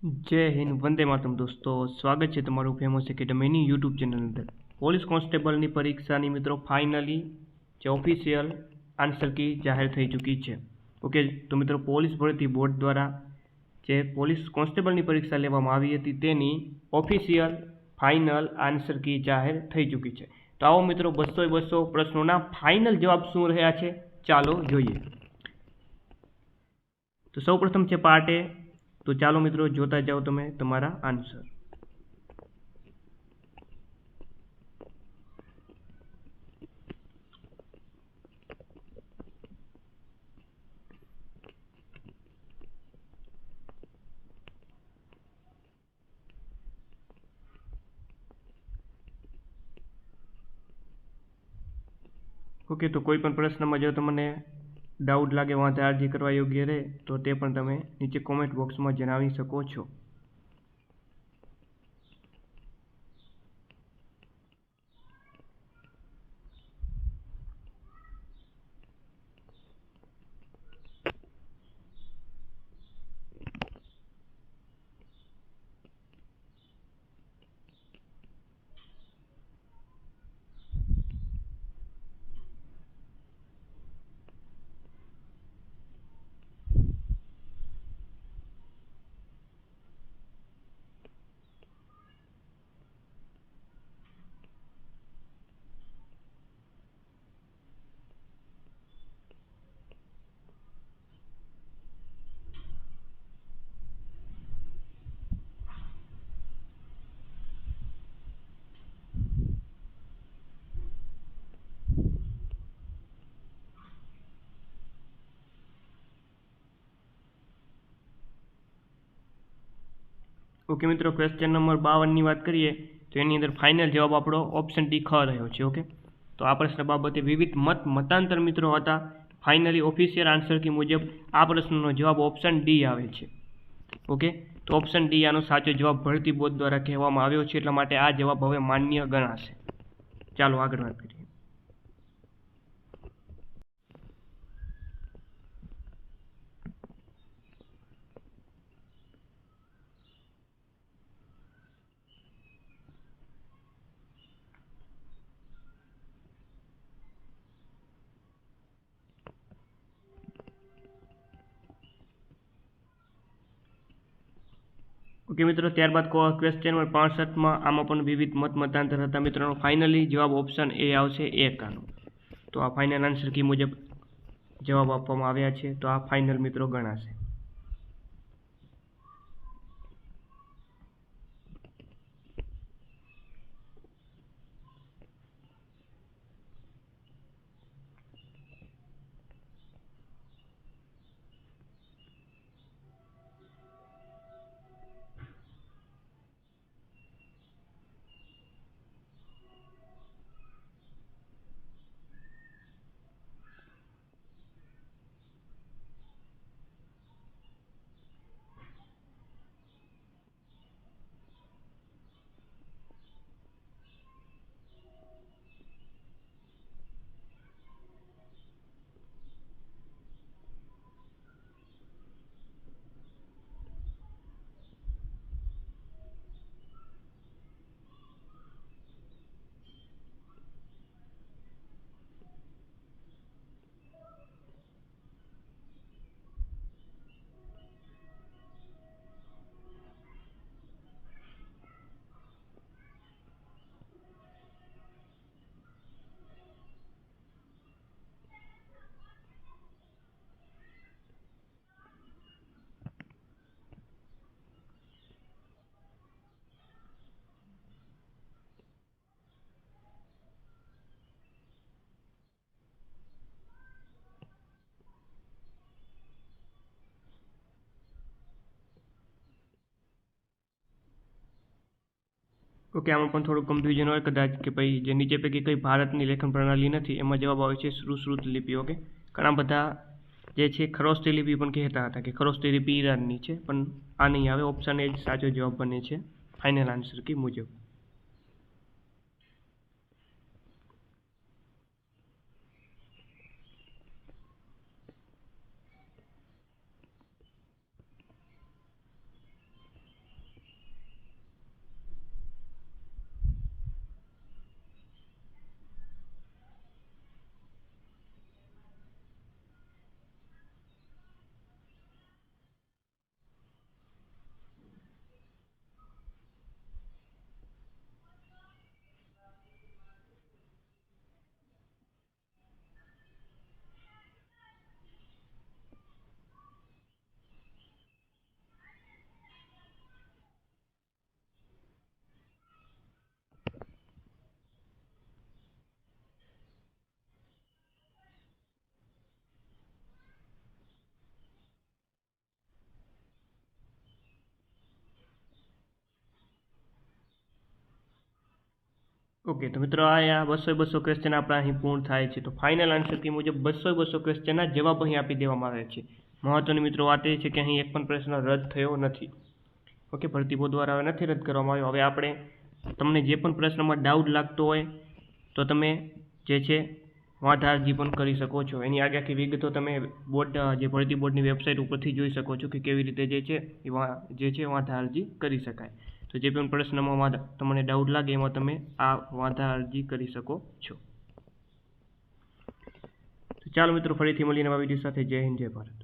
જય હિન્દ, વંદે માતરમ દોસ્તો. સ્વાગત છે તમારું ફેમસ એકેડમીની યુટ્યુબ ચેનલ અંદર. પોલીસ કોન્સ્ટેબલની પરીક્ષાની મિત્રો ફાઇનલી જે ઓફિશિયલ આન્સર કી જાહેર થઈ ચૂકી છે. ઓકે તો મિત્રો પોલીસ ભરતી બોર્ડ દ્વારા જે પોલીસ કોન્સ્ટેબલની પરીક્ષા લેવામાં આવી હતી તેની ઓફિશિયલ ફાઇનલ આન્સર કી જાહેર થઈ ચૂકી છે. તો આવો મિત્રો બસો બસો પ્રશ્નોના ફાઇનલ જવાબ શું રહ્યા છે? ચાલો જોઈએ. તો સૌ પ્રથમ છે પાર્ટ એ તો ચાલો મિત્રો જોતા જાઓ તમે તમારા આન્સર ઓકે તો કોઈ પણ પ્રશ્નમાં જો તમને ડાઉટ લાગે વાંધા અરજી કરવા યોગ્ય રહે, તો તે પણ તમે નીચે કોમેન્ટ બોક્સમાં જણાવી શકો છો. ઓકે મિત્રો ક્વેશ્ચન નંબર બાવનની વાત કરીએ, તો એની અંદર ફાઇનલ જવાબ આપણો ઓપ્શન ડી ખ રહ્યો છે ઓકે તો આ પ્રશ્ન બાબતે વિવિધ મત મતાંતર મિત્રો હતા. ફાઇનલી ઓફિશિયલ આન્સર કી મુજબ આ પ્રશ્નનો જવાબ ઓપ્શન ડી આવે છે ઓકે તો ઓપ્શન ડી આનો સાચો જવાબ ભરતી બોર્ડ દ્વારા કહેવામાં આવ્યો છે, એટલા માટે આ જવાબ હવે માન્ય ગણાશે. ચાલો આગળ વાત કરીએ. ઓકે મિત્રો, ત્યારબાદ ક્વેશ્ચન નંબર પાસઠમાં, આમાં પણ વિવિધ મત મતાંતર હતા મિત્રો ફાઇનલી જવાબ ઓપ્શન એ આવશે એક આનો તો આ ફાઇનલ આન્સર કી મુજબ જવાબ આપવામાં આવ્યા છે. તો આ ફાઇનલ મિત્રો ગણાશે. ઓકે, આમાં પણ થોડું કન્ફ્યુઝન હોય કદાચ કે ભાઈ જે નીચે પૈકી કઈ ભારતની લેખન પ્રણાલી નથી, એમાં જવાબ આવે છે સુશ્રુત લિપિ, ઓકે? ઘણા બધા જે છે ખરોસ્તી લિપિ પણ કહેતા હતા કે ખરોસ્તી લિપિ ઈરાનની છે, પણ આ નહીં આવે ઓપ્શન એ જ સાચો જવાબ બને છે ફાઇનલ આન્સર કી મુજબ. ઓકે, તો મિત્રો આ બસો બસો ક્વેશ્ચન આપણા અહીં પૂર્ણ થાય છે. તો ફાઇનલ આન્સર કે મુજબ બસો બસો ક્વેશ્ચનના જવાબ અહીં આપી દેવામાં આવે છે. મહત્વની મિત્રો વાત એ છે કે અહીં એક પણ પ્રશ્ન રદ થયો નથી. ઓકે ભરતી બોર્ડ દ્વારા હવે નથી રદ કરવામાં આવ્યો. હવે આપણે તમને જે પણ પ્રશ્નમાં ડાઉટ લાગતો હોય તો તમે જે છે વાંધા અરજી પણ કરી શકો છો. એની આગે આખી વિગતો તમે બોર્ડ જે ભરતી બોર્ડની વેબસાઇટ ઉપરથી જોઈ શકો છો કે કેવી રીતે જે છે એ જે છે વાંધા અરજી કરી શકાય. તો જે પણ પ્રશ્નમાં વાંધા- તમને ડાઉટ લાગે એમાં તમે આ વાંધા અરજી કરી શકો છો. તો ચાલો મિત્રો, ફરીથી મળીને આ વીડિયો સાથે. જય હિન્દ, જય ભારત.